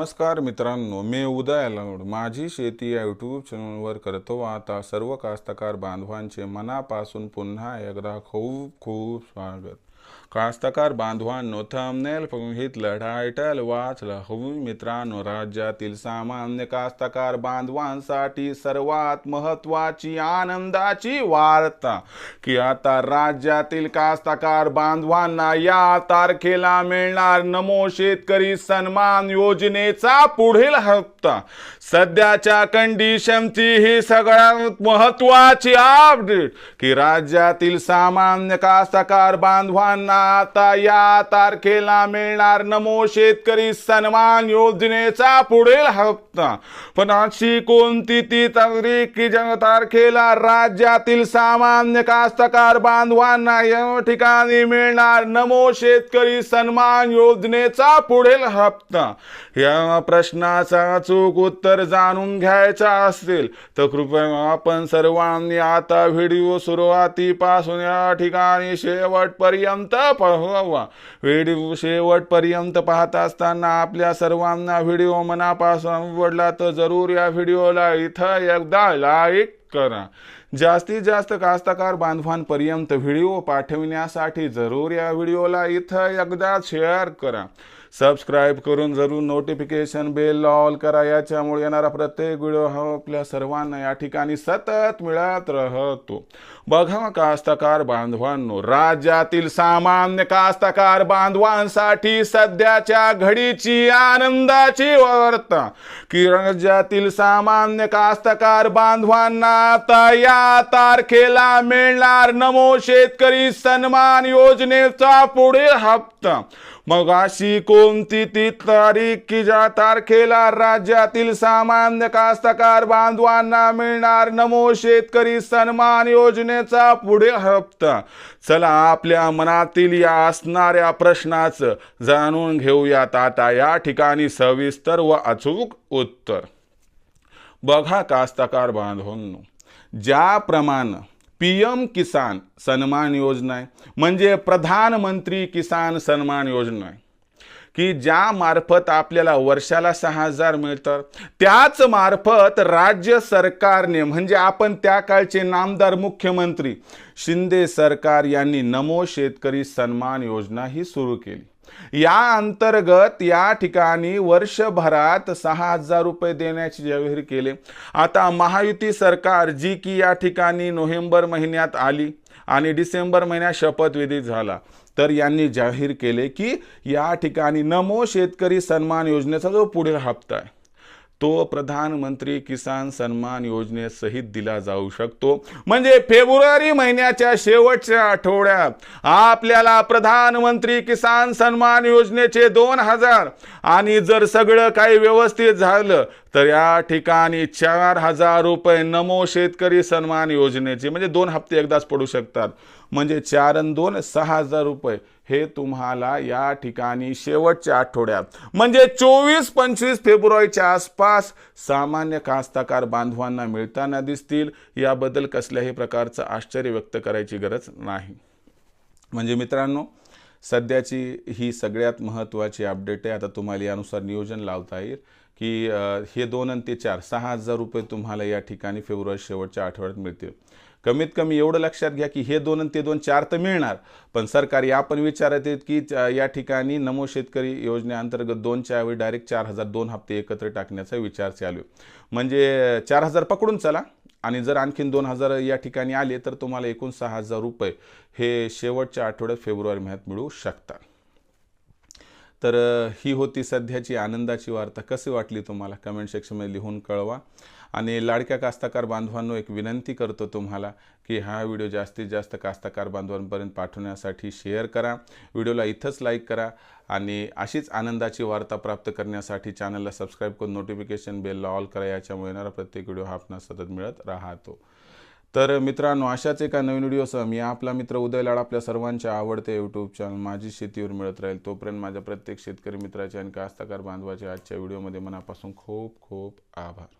नमस्कार मित्रांनो मी उदय अलाउड माझी शेती या यूट्यूब चॅनलवर करतो. आता सर्व कास्तकार बांधवांचे मनापासून पुन्हा एकदा खूप खूप स्वागत. कास्तकार बांधवांनो थंबनेल बघितलं टायटल वाचलं. हो मित्रांनो राज्यातील सामान्य कास्तकार बांधवांसाठी सर्वात महत्वाची आनंदाची वार्ता. की आता राज्यातील कास्तकार बांधवांना या तारखेला मिळणार नमो शेतकरी सन्मान योजनेचा पुढील हप्ता. सध्याच्या कंडिशनची ही सगळ्यात महत्वाची अपडेट की राज्यातील सामान्य कास्तकार बांधवांना आता या तारखेला मिळणार नमो शेतकरी सन्मान योजनेचा पुढील हप्ता. पण अशी कोणती ती तारीख की ज्या तारखेला राज्यातील सामान्य कास्तकार बांधवांना या ठिकाणी मिळणार नमो शेतकरी सन्मान योजनेचा पुढील हप्ता? या प्रश्नाचा चूक उत्तर जाणून घ्यायचा असेल तर कृपया आपण सर्वांनी आता व्हिडिओ सुरुवातीपासून या ठिकाणी शेवटपर्यंत पाहावा व्हिडिओ शेवटपर्यंत पाहत असताना आपल्या सर्वांना व्हिडिओ मनापासून आवडला तर जरूर या व्हिडिओला इथं एकदा लाईक करा. जास्तीत जास्त कास्तकार बांधवांपर्यंत व्हिडिओ पाठविण्यासाठी जरूर या व्हिडिओला इथं एकदा शेअर करा. सबस्क्राईब करून जरूर नोटिफिकेशन बेल ऑल करा. याच्यामुळे येणारा प्रत्येक व्हिडिओ हा आपल्या सर्वांना या ठिकाणी सतत मिळत राहतो. बघा कास्तकार बांधवांनो राज्यातील सामान्य कास्तकार बांधवांसाठी सध्याच्या घडीची आनंदाची वार्ता. की राज्यातील सामान्य कास्तकार बांधवांना आता या तारखेला मिळणार नमो शेतकरी सन्मान योजनेचा पुढील हप्ता. मग अशी कोणती ती तारीख की ज्या तारखेला राज्यातील सामान्य कास्तकार बांधवांना मिळणार नमो शेतकरी सन्मान योजनेचा पुढील हप्ता? चला आपल्या मनातील या असणाऱ्या प्रश्नाचं जाणून घेऊयात आता. या ठिकाणी सविस्तर व अचूक उत्तर. बघा कास्तकार बांधवांनो. ज्याप्रमाणे पी एम किसान सन्मान योजना आहे म्हणजे प्रधानमंत्री किसान सन्मान योजना आहे की ज्या मार्फत आपल्याला वर्षाला सहा हजार मिळतात त्याच मार्फत राज्य सरकारने म्हणजे आपण त्या काळचे नामदार मुख्यमंत्री शिंदे सरकार यांनी नमो शेतकरी सन्मान योजना ही सुरू केली. या अंतर्गत या ठिकाणी वर्षभरात सहा हजार रुपये देण्याची जाहीर केले. आता महायुती सरकार जी की या ठिकाणी नोव्हेंबर महिन्यात आली आणि डिसेंबर महिन्यात शपथविधी झाला. तर यांनी जाहीर केले की या ठिकाणी नमो शेतकरी सन्मान योजनेचा जो पुढील हप्ता आहे तो प्रधानमंत्री किसान सन्मान योजनेसहित दिला जाऊ शकतो. म्हणजे फेब्रुवारी महिन्याच्या शेवटच्या आठवड्यात आपल्याला प्रधानमंत्री किसान सन्मान योजनेचे दोन हजार आणि जर सगळं काही व्यवस्थित झालं तर या ठिकाणी चार हजार रुपये नमो शेतकरी सन्मान योजनेचे म्हणजे दोन हप्ते एकदाच पडू शकतात. म्हणजे चार आणि दोन सहा हजार रुपये. हे तुम्हाला या ठिकाणी शेवटच्या आठवड्यात म्हणजे चोवीस पंचवीस फेब्रुवारीच्या आसपास सामान्य कास्तकार बांधवांना मिळताना दिसतील. याबद्दल कसल्याही प्रकारचं आश्चर्य व्यक्त करायची गरज नाही. म्हणजे मित्रांनो सध्याची ही सगळ्यात महत्त्वाची अपडेट आहे. आता तुम्हाला यानुसार नियोजन लावता येईल की हे दोन आणि ते चार सहा हजार रुपये तुम्हाला या ठिकाणी फेब्रुवारी शेवटच्या आठवड्यात मिळतील. कमीत कमी एवढं लक्षात घ्या की हे दोन आणि ते दोन चार तर मिळणार. पण सरकार या पण विचारत आहेत की या ठिकाणी नमो शेतकरी योजनेअंतर्गत दोनच्या ऐवजी डायरेक्ट चार हजार दोन हप्ते एकत्र टाकण्याचा विचार चालू आहे. म्हणजे चार हजार पकडून चला आणि जर आणखीन दोन हजार या ठिकाणी आले तर तुम्हाला एकूण सहा हजार रुपये हे शेवटच्या आठवड्यात फेब्रुवारी महिन्यात मिळू शकतात. तर ही होती सध्याची आनंदाची वार्ता. कशी वाटली तुम्हाला? कमेंट सेक्शनमध्ये लिहून कळवा. आणि लाडक्या कास्ताकार बांधवांनो एक विनंती करतो तुम्हाला की हा व्हिडिओ जास्तीत जास्त कास्ताकार बांधवांपर्यंत पाठवण्यासाठी शेअर करा. व्हिडिओला इथंच लाईक करा आणि अशीच आनंदाची वार्ता प्राप्त करण्यासाठी चॅनलला सबस्क्राईब करून नोटिफिकेशन बेलला ऑल करा. याच्यामुळे येणारा प्रत्येक व्हिडिओ हा आपण सतत मिळत राहतो. तर मित्रांनो अशाच एका नवीन व्हिडिओसह मी आपला मित्र उदय लाड आपल्या सर्वांच्या आवडते यूट्यूब चॅनल माझी शेतीवर मिळत राहील. तोपर्यंत माझ्या प्रत्येक शेतकरी मित्राचे आणि कास्तकार बांधवाचे आजच्या व्हिडिओमध्ये मनापासून खूप खूप आभार.